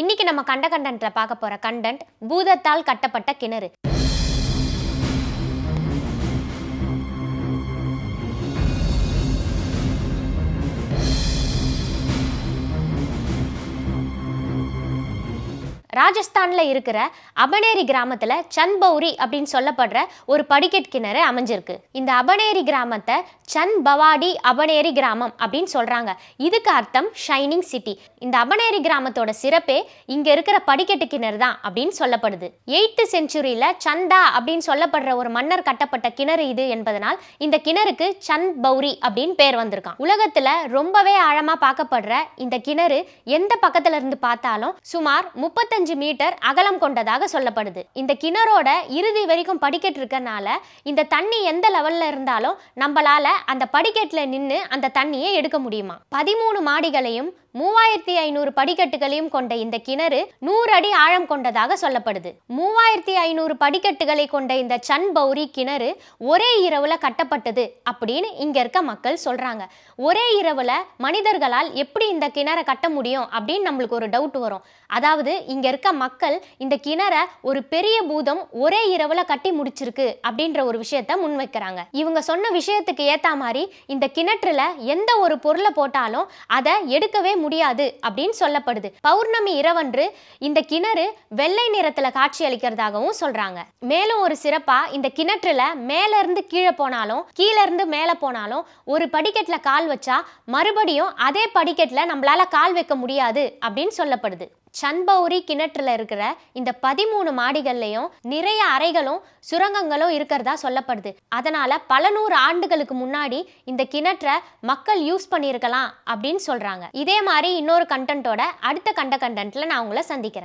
இன்னைக்கு நம்ம கண்ட கண்டன்ட்ல பார்க்க போற கண்டென்ட் பூதத்தால் கட்டப்பட்ட கிணறு. ராஜஸ்தானில் இருக்கிற அபனேரி கிராமத்தில் சந்த்பௌரி அப்படின்னு சொல்லப்படுற ஒரு படிக்கட் கிணறு அமைஞ்சிருக்கு. இந்த அபனேரி கிராமத்தை சன் பவாடி அபனேரி கிராமம் அப்படின்னு சொல்கிறாங்க இதுக்கு அர்த்தம் ஷைனிங் சிட்டி. இந்த அபனேரி கிராமத்தோட சிறப்பே இங்கே இருக்கிற படிக்கட்டு கிணறு தான் அப்படின்னு சொல்லப்படுது. எயித்து செஞ்சுரியில் சந்தா அப்படின்னு சொல்லப்படுற ஒரு மன்னர் கட்டப்பட்ட கிணறு இது என்பதனால் இந்த கிணறுக்கு சந்த் பௌரி அப்படின்னு பேர் வந்திருக்கான் உலகத்தில் ரொம்பவே ஆழமாக பார்க்கப்படுற இந்த கிணறு எந்த பக்கத்துல இருந்து பார்த்தாலும் சுமார் முப்பத்தஞ்சு மீட்டர் அகலம் கொண்டதாக சொல்லப்படுது. இந்த கிணறோட இறுதி வரைக்கும் படிக்கட்டு இருக்கனால இந்த தண்ணி எந்த லெவல்ல இருந்தாலும் நம்மளால அந்த படிக்கட்டில் நின்று அந்த தண்ணியை எடுக்க முடியுமா? பதிமூணு மாடிகளையும் மூவாயிரத்தி ஐநூறு படிக்கட்டுகளையும் கொண்ட இந்த கிணறு நூறு அடி ஆழம் கொண்டதாக சொல்லப்படுது. மூவாயிரத்தி ஐநூறு படிக்கட்டுகளை கொண்ட இந்த சன் பௌரி கிணறு ஒரே இரவுல கட்டப்பட்டது அப்படின்னு இங்க இருக்க மக்கள் சொல்றாங்க. ஒரே இரவுல மனிதர்களால் எப்படி இந்த கிணறை கட்ட முடியும் அப்படின்னு நம்மளுக்கு ஒரு டவுட் வரும். அதாவது இங்க இருக்க மக்கள் இந்த கிணறை ஒரு பெரிய பூதம் ஒரே இரவுல கட்டி முடிச்சிருக்கு அப்படின்ற ஒரு விஷயத்த முன்வைக்கிறாங்க. இவங்க சொன்ன விஷயத்துக்கு ஏத்த மாதிரி இந்த கிணற்றுல எந்த ஒரு பொருளை போட்டாலும் அதை எடுக்கவே முடியாது அப்படின்னு சொல்லப்படுது. பௌர்ணமி இரவன்று இந்த கிணறு வெள்ளை நிறத்துல காட்சி அளிக்கிறதாகவும் சொல்றாங்க. மேலும் ஒரு சிறப்பா இந்த கிணற்றுல மேல இருந்து கீழே போனாலும் கீழே இருந்து மேல போனாலும் ஒரு படிக்கட்டுல கால் வச்சா மறுபடியும் அதே படிக்கட்டுல நம்மளால கால் வைக்க முடியாது அப்படின்னு சொல்லப்படுது. சன்பௌரி கிணற்றில் இருக்கிற இந்த பதிமூணு மாடிகள்லையும் நிறைய அறைகளும் சுரங்கங்களும் இருக்கிறதா சொல்லப்படுது. அதனால பல நூறு ஆண்டுகளுக்கு முன்னாடி இந்த கிணற்றை மக்கள் யூஸ் பண்ணியிருக்கலாம் அப்படின்னு சொல்றாங்க. இதே மாதிரி இன்னொரு கண்டென்ட்டோட அடுத்த கண்ட கண்டென்ட்ல நான் உங்களை சந்திக்கிறேன்.